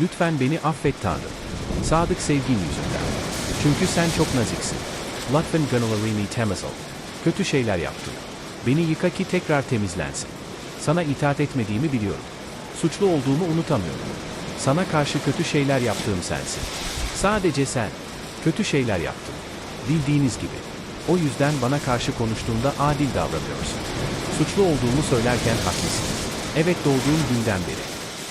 Lütfen beni affet Tanrım. Sadık sevgin yüzünden. Çünkü sen çok naziksin. Lütfen günahlarımı temiz ol. Kötü şeyler yaptım. Beni yıka ki tekrar temizlensin. Sana itaat etmediğimi biliyorum. Suçlu olduğumu unutamıyorum. Sana karşı kötü şeyler yaptığım sensin. Sadece sen. Kötü şeyler yaptım. Bildiğiniz gibi. O yüzden bana karşı konuştuğunda adil davranıyorsun. Suçlu olduğumu söylerken haklısın. Evet doğduğum günden beri.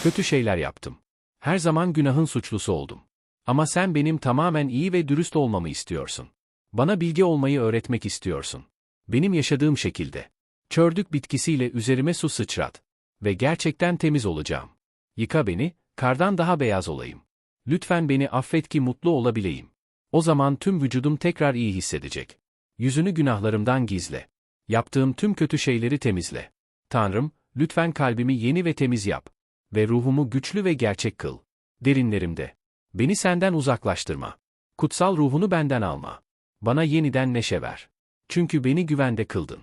Kötü şeyler yaptım. Her zaman günahın suçlusu oldum. Ama sen benim tamamen iyi ve dürüst olmamı istiyorsun. Bana bilgi olmayı öğretmek istiyorsun. Benim yaşadığım şekilde. Çördük bitkisiyle üzerime su sıçrat. Ve gerçekten temiz olacağım. Yıka beni, kardan daha beyaz olayım. Lütfen beni affet ki mutlu olabileyim. O zaman tüm vücudum tekrar iyi hissedecek. Yüzünü günahlarımdan gizle. Yaptığım tüm kötü şeyleri temizle. Tanrım, lütfen kalbimi yeni ve temiz yap. Ve ruhumu güçlü ve gerçek kıl. Derinlerimde. Beni senden uzaklaştırma. Kutsal ruhunu benden alma. Bana yeniden neşe ver. Çünkü beni güvende kıldın.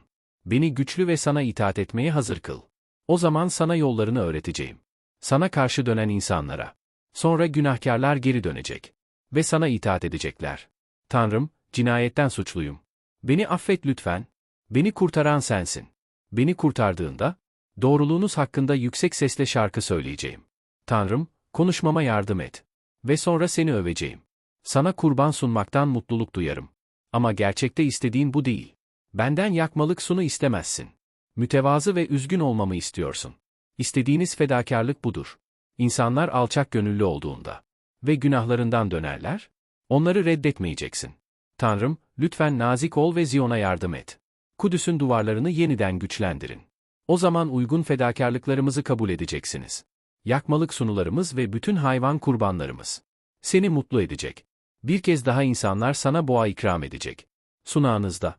Beni güçlü ve sana itaat etmeye hazır kıl. O zaman sana yollarını öğreteceğim. Sana karşı dönen insanlara. Sonra günahkarlar geri dönecek. Ve sana itaat edecekler. Tanrım, cinayetten suçluyum. Beni affet lütfen. Beni kurtaran sensin. Beni kurtardığında, doğruluğunuz hakkında yüksek sesle şarkı söyleyeceğim. Tanrım, konuşmama yardım et. Ve sonra seni öveceğim. Sana kurban sunmaktan mutluluk duyarım. Ama gerçekte istediğin bu değil. Benden yakmalık sunu istemezsin. Mütevazı ve üzgün olmamı istiyorsun. İstediğiniz fedakarlık budur. İnsanlar alçak gönüllü olduğunda ve günahlarından dönerler, onları reddetmeyeceksin. Tanrım, lütfen nazik ol ve Ziyon'a yardım et. Kudüs'ün duvarlarını yeniden güçlendirin. O zaman uygun fedakarlıklarımızı kabul edeceksiniz. Yakmalık sunularımız ve bütün hayvan kurbanlarımız. Seni mutlu edecek. Bir kez daha insanlar sana boğa ikram edecek. Sunağınızda.